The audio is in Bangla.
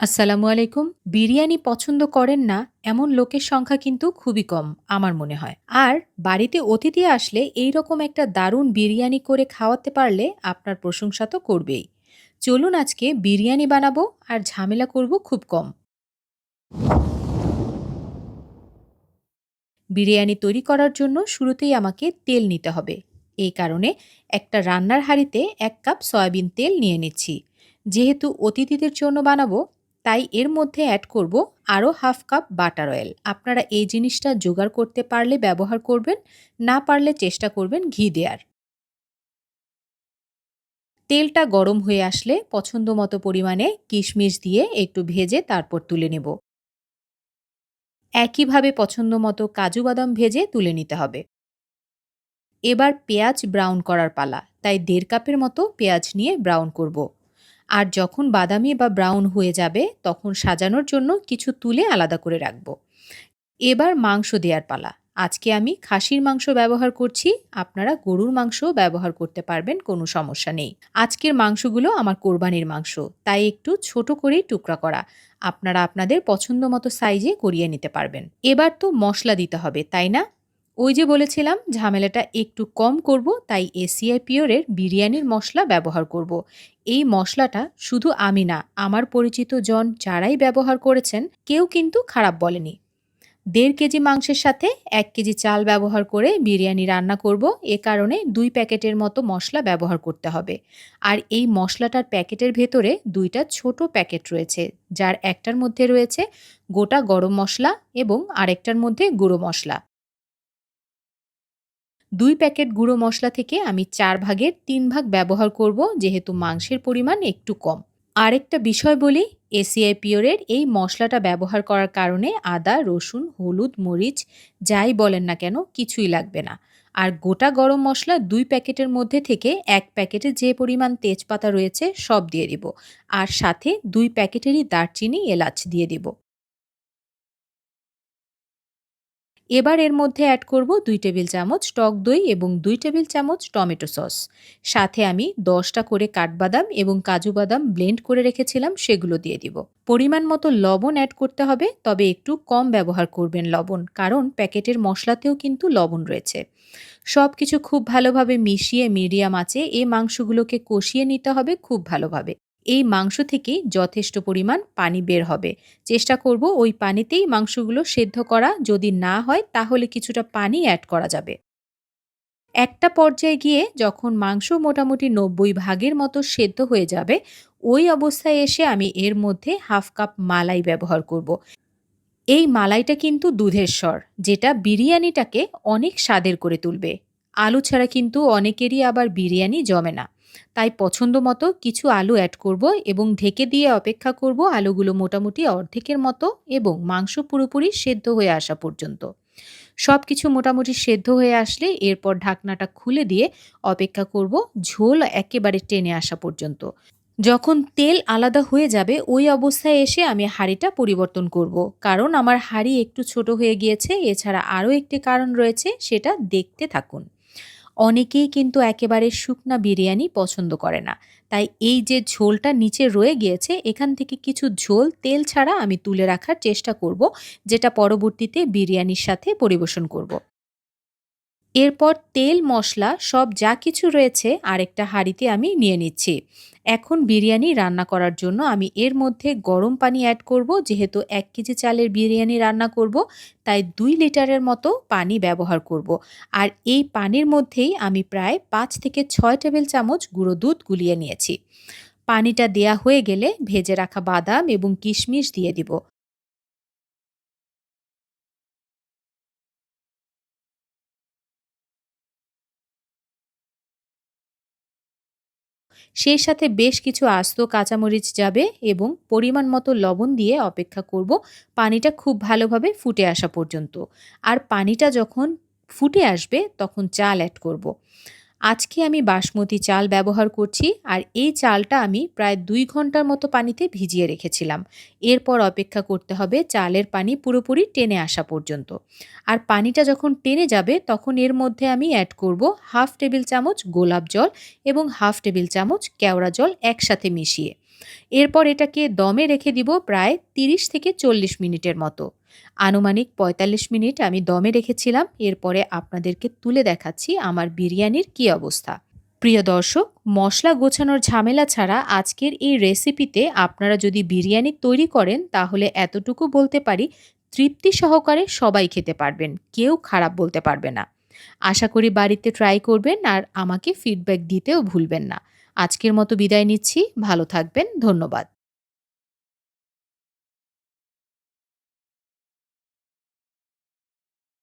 আসসালামু আলাইকুম। বিরিয়ানি পছন্দ করেন না, এমন লোকের সংখ্যা কিন্তু খুবই কম, আমার মনে হয়। আর বাড়িতে অতিথি আসলে এই রকম একটা দারুণ বিরিয়ানি করে খাওয়াতে পারলে আপনার প্রশংসা তো করবেই। চলুন আজকে বিরিয়ানি বানাবো আর ঝামেলা করব খুব কম। বিরিয়ানি তৈরি করার জন্য শুরুতেই আমাকে তেল নিতে হবে। এই কারণে একটা রান্নার হাঁড়িতে এক কাপ সয়াবিন তেল নিয়ে নিচ্ছি। যেহেতু অতিথিদের জন্য বানাবো তাই এর মধ্যে অ্যাড করব আরও হাফ কাপ বাটার অয়েল আপনারা এই জিনিসটা জোগাড় করতে পারলে ব্যবহার করবেন, না পারলে চেষ্টা করবেন ঘি দেওয়ার তেলটা গরম হয়ে আসলে পছন্দ মতো পরিমাণে কিশমিশ দিয়ে একটু ভেজে তারপর তুলে নেব। একইভাবে পছন্দ মতো কাজু বাদাম ভেজে তুলে নিতে হবে। এবার পেঁয়াজ ব্রাউন করার পালা, তাই দেড় কাপের মতো পেঁয়াজ নিয়ে ব্রাউন করব। আর যখন বাদামি বা ব্রাউন হয়ে যাবে, তখন সাজানোর জন্য কিছু তুলে আলাদা করে রাখব। এবার মাংস দেওয়ার পালা। আজকে আমি খাসির মাংস ব্যবহার করছি। আপনারা গরুর মাংস ব্যবহার করতে পারবেন, কোনো সমস্যা নেই। আজকের মাংসগুলো আমার কোরবানির মাংস। তাই একটু ছোট করেই টুকরা করা। আপনারা আপনাদের পছন্দ মতো সাইজে করিয়ে নিতে পারবেন। এবার তো মশলা দিতে হবে, তাই না? ওই যে বলেছিলাম, ঝামেলাটা একটু কম করব, তাই এসিআই পিওরের বিরিয়ানির মশলা ব্যবহার করব। এই মশলাটা শুধু আমি না, আমার পরিচিত জন যারাই ব্যবহার করেছেন, কেউ কিন্তু খারাপ বলেনি। দেড় কেজি মাংসের সাথে এক কেজি চাল ব্যবহার করে বিরিয়ানি রান্না করব, এ কারণে দুই প্যাকেটের মতো মশলা ব্যবহার করতে হবে। আর এই মশলাটার প্যাকেটের ভেতরে দুইটা ছোট প্যাকেট রয়েছে, যার একটার মধ্যে রয়েছে গোটা গরম মশলা এবং আরেকটার মধ্যে গুঁড়ো মশলা। দুই প্যাকেট গুঁড়ো মশলা থেকে আমি চার ভাগের তিন ভাগ ব্যবহার করব, যেহেতু মাংসের পরিমাণ একটু কম। আরেকটা বিষয় বলি, এসিআই পিওরের এই মশলাটা ব্যবহার করার কারণে আদা, রসুন, হলুদ, মরিচ, যাই বলেন না কেন, কিছুই লাগবে না। আর গোটা গরম মশলা দুই প্যাকেটের মধ্যে থেকে এক প্যাকেটে যে পরিমাণ তেজপাতা রয়েছে সব দিয়ে দিব, আর সাথে দুই প্যাকেটেরই দারচিনি, এলাচ দিয়ে দিব। এবার এর মধ্যে অ্যাড করব দুই টেবিল চামচ টক দই এবং দুই টেবিল চামচ টমেটো সস। সাথে আমি দশটা করে কাঠবাদাম এবং কাজু বাদাম ব্লেন্ড করে রেখেছিলাম, সেগুলো দিয়ে দিব। পরিমাণ মতো লবণ অ্যাড করতে হবে, তবে একটু কম ব্যবহার করবেন লবণ, কারণ প্যাকেটের মশলাতেও কিন্তু লবণ রয়েছে। সব কিছু খুব ভালোভাবে মিশিয়ে মিডিয়াম আছে এই মাংসগুলোকে কষিয়ে নিতে হবে খুব ভালোভাবে। এই মাংস থেকেই যথেষ্ট পরিমাণ পানি বের হবে। চেষ্টা করব ওই পানিতেই মাংসগুলো সেদ্ধ করা। যদি না হয়, তাহলে কিছুটা পানি অ্যাড করা যাবে। একটা পর্যায়ে গিয়ে যখন মাংস মোটামুটি নব্বই ভাগের মতো সেদ্ধ হয়ে যাবে, ওই অবস্থায় এসে আমি এর মধ্যে হাফ কাপ মালাই ব্যবহার করব। এই মালাইটা কিন্তু দুধের স্বর, যেটা বিরিয়ানিটাকে অনেক স্বাদের করে তুলবে। আলু ছাড়া কিন্তু অনেকেরই আবার বিরিয়ানি জমে না। তাই পছন্দ মতো কিছু আলু অ্যাড করব এবং ঢেকে দিয়ে অপেক্ষা করব আলুগুলো মোটামুটি অর্ধেকের মতো এবং মাংস পুরোপুরি সেদ্ধ হয়ে আসা পর্যন্ত। সব কিছু মোটামুটি সেদ্ধ হয়ে আসলে এরপর ঢাকনাটা খুলে দিয়ে অপেক্ষা করব ঝোল একেবারে টেনে আসা পর্যন্ত। যখন তেল আলাদা হয়ে যাবে ওই অবস্থায় এসে আমি হাঁড়িটা পরিবর্তন করব। কারণ আমার হাঁড়ি একটু ছোট হয়ে গিয়েছে, এছাড়া আরও একটি কারণ রয়েছে, সেটা দেখতে থাকুন। অনেকেই কিন্তু একেবারে শুকনা বিরিয়ানি পছন্দ করে না তাই এই যে ঝোলটা নিচে রয়ে গিয়েছে, এখান থেকে কিছু ঝোল, তেল ছাড়া আমি তুলে রাখার চেষ্টা করব, যেটা পরবর্তীতে বিরিয়ানির সাথে পরিবেশন করব। এরপর তেল, মশলা, সব যা কিছু রয়েছে আরেকটা হাঁড়িতে আমি নিয়ে নিচ্ছি। এখন বিরিয়ানি রান্না করার জন্য আমি এর মধ্যে গরম পানি অ্যাড করব, যেহেতু এক কেজি চালের বিরিয়ানি রান্না করব, তাই দুই লিটারের মতো পানি ব্যবহার করব। আর এই পানির মধ্যেই আমি প্রায় পাঁচ থেকে ছয় টেবিল চামচ গুঁড়ো দুধ গুলিয়ে নিয়েছি। পানিটা দেয়া হয়ে গেলে ভেজে রাখা বাদাম এবং কিশমিশ দিয়ে দিব। সেই সাথে বেশ কিছু আস্ত কাঁচামরিচ যাবে এবং পরিমাণ মতো লবণ দিয়ে অপেক্ষা করব পানিটা খুব ভালোভাবে ফুটে আসা পর্যন্ত আর পানিটা যখন ফুটে আসবে, তখন চাল অ্যাড করব। আজকে আমি বাসমতি চাল ব্যবহার করছি আর এই চালটা আমি প্রায় দুই ঘণ্টার মতো পানিতে ভিজিয়ে রেখেছিলাম। এরপর অপেক্ষা করতে হবে চালের পানি পুরোপুরি টেনে আসা পর্যন্ত। আর পানিটা যখন টেনে যাবে তখন এর মধ্যে আমি অ্যাড করব হাফ টেবিল চামচ গোলাপ জল এবং হাফ টেবিল চামচ কেওড়া জল একসাথে মিশিয়ে। এরপর এটাকে দমে রেখে দিব প্রায় ৩০ থেকে চল্লিশ মিনিটের মতো। আনুমানিক ৪৫ মিনিট আমি দমে রেখেছিলাম, এরপরে আপনাদেরকে তুলে দেখাচ্ছি আমার বিরিয়ানির কী অবস্থা। প্রিয় দর্শক, মশলা গোছানোর ঝামেলা ছাড়া আজকের এই রেসিপিতে আপনারা যদি বিরিয়ানি তৈরি করেন, তাহলে এতটুকু বলতে পারি তৃপ্তি সহকারে সবাই খেতে পারবেন, কেউ খারাপ বলতে পারবে না। আশা করি বাড়িতে ট্রাই করবেন আর আমাকে ফিডব্যাক দিতেও ভুলবেন না। আজকের মতো বিদায় নিচ্ছি। ভালো থাকবেন। ধন্যবাদ।